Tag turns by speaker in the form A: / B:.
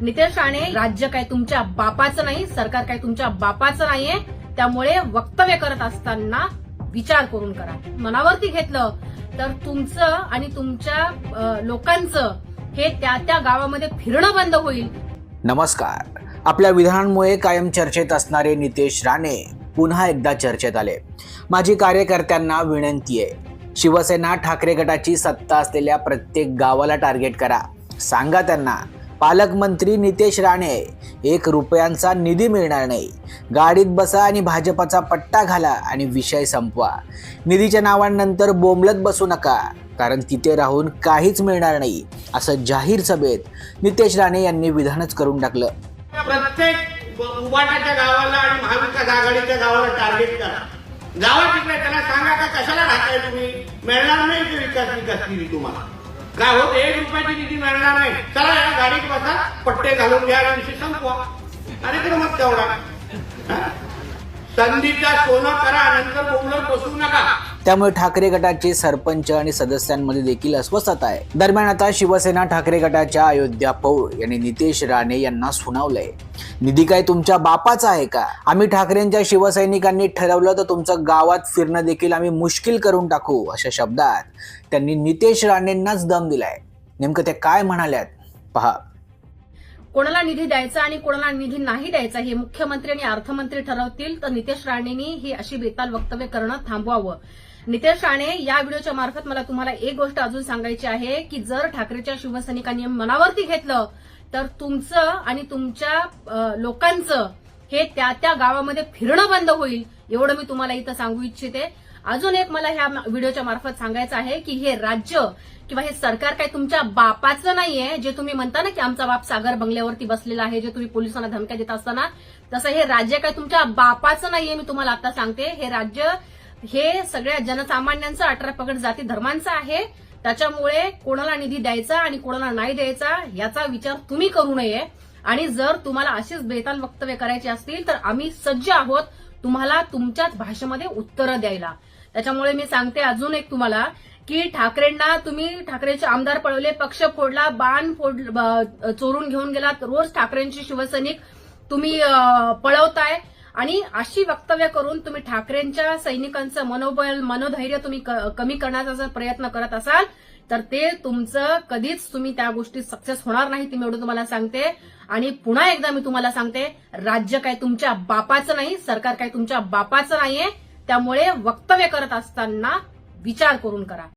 A: नितेश राणे राज्य काय तुमच्या बापाचं नाही सरकार काय तुमच्या बापाचं नाहीये त्यामुळे वक्तव्य करत असताना विचार करून करा. मनावरती घेतलं तर तुमचं आणि तुमच्या लोकांचं हे त्या त्या गावामध्ये फिरणं बंद होईल.
B: नमस्कार. आपल्या विधानांमुळे कायम चर्चेत असणारे नितेश राणे पुन्हा एकदा चर्चेत आले. माझी कार्यकर्त्यांना विनंती आहे शिवसेना ठाकरे गटाची सत्ता असलेल्या प्रत्येक गावाला टार्गेट करा. सांगा त्यांना पालकमंत्री नितेश राणे एक रुपयांचा निधी मिळणार नाही. गाडीत बसा आणि भाजपाचा पट्टा घाला आणि विषय संपवा. निधीच्या नावांनंतर बोंबलत बसू नका कारण तिथे राहून काहीच मिळणार नाही असं जाहीर सभेत नितेश राणे यांनी विधानच करून टाकलं.
C: प्रत्येक उबाटाच्या गावाला आणि महाविकास आघाडीच्या गावाला टार्गेट करा. गावात तिकडे त्याला सांगा का कशाला राहताय तुम्ही? मिळणार नाही ते विकास विकास तुम्हाला? काय होत? एक रुपयाची निधी मिळणार नाही. चला या गाडीत बसा पट्टे घालून घ्या विषय संपवा. कार्यक्रमच तेवढा. संधीचा सोनं करा नंतर बोंबलत बसू नका.
B: त्यामुळे ठाकरे गटाचे सरपंच आणि सदस्यांमध्ये देखील अस्वस्थता आहे. दरम्यान आता शिवसेना ठाकरे गटाच्या अयोध्या पौर यांनी नितेश राणे यांना सुनावलंय. निधी काय तुमच्या बापाचा आहे का? आम्ही ठाकरेंच्या शिवसैनिकांनी ठरवलं तर तुमचं गावात फिरणं देखील आम्ही मुश्किल करून टाकू अशा शब्दात त्यांनी नितेश राणेंनाच दम दिलाय. नेमकं ते काय म्हणाल्यात? पहा.
A: कोणाला निधी द्यायचा आणि कोणाला निधी नाही द्यायचा हे मुख्यमंत्री आणि अर्थमंत्री ठरवतील तर नितेश राणेंनी ही अशी बेताल वक्तव्य करणं थांबवावं. नितेश राणे या व्हिडिओच्या मार्फत मला तुम्हाला एक गोष्ट अजून सांगायची आहे की जर ठाकरेच्या शिवसैनिकांनी मनावरती घेतलं तर तुमचं आणि तुमच्या लोकांचं हे त्या त्या गावामध्ये फिरणं बंद होईल एवढं मी तुम्हाला इथं सांगू इच्छिते. अजून एक मला ह्या व्हिडिओच्या मार्फत सांगायचं आहे की हे राज्य किंवा हे सरकार काय तुमच्या बापाचं नाहीये जे तुम्ही म्हणता ना की आमचा बाप सागर बंगल्यावरती बसलेला आहे जे तुम्ही पोलिसांना धमक्या देत असताना तसं हे राज्य काय तुमच्या बापाचं नाहीये मी तुम्हाला आता सांगते. हे राज्य हे सगळ्या जनसामान्यांचं अठरा पगड जाती धर्मांचं आहे. त्याच्यामुळे कोणाला निधी द्यायचा आणि कोणाला नाही द्यायचा याचा विचार तुम्ही करू नये. आणि जर तुम्हाला अशीच बेताल वक्तव्य करायची असतील तर आम्ही सज्ज आहोत तुम्हाला तुमच्याच भाषेमध्ये उत्तरं द्यायला. त्याच्यामुळे मी सांगते अजून एक तुम्हाला की ठाकरेंना तुम्ही ठाकरेंचे आमदार पळवले पक्ष फोडला बाण फोड चोरून घेऊन गेलात. रोज ठाकरेंची शिवसैनिक तुम्ही पळवताय. आणि अशी वक्तव्य करून तुम्ही ठाकरेंच्या सैनिकांचं मनोबल मनोधैर्य तुम्ही क- कमी करण्याचा जर प्रयत्न करत असाल तर ते तुमचं कधीच तुम्ही त्या गोष्टीत सक्सेस होणार नाही ती मी एवढं तुम्हाला सांगते. आणि पुन्हा एकदा मी तुम्हाला सांगते राज्य काय तुमच्या बापाचं नाही सरकार काय तुमच्या बापाचं नाहीये त्यामुळे वक्तव्य करत असताना विचार करून करा.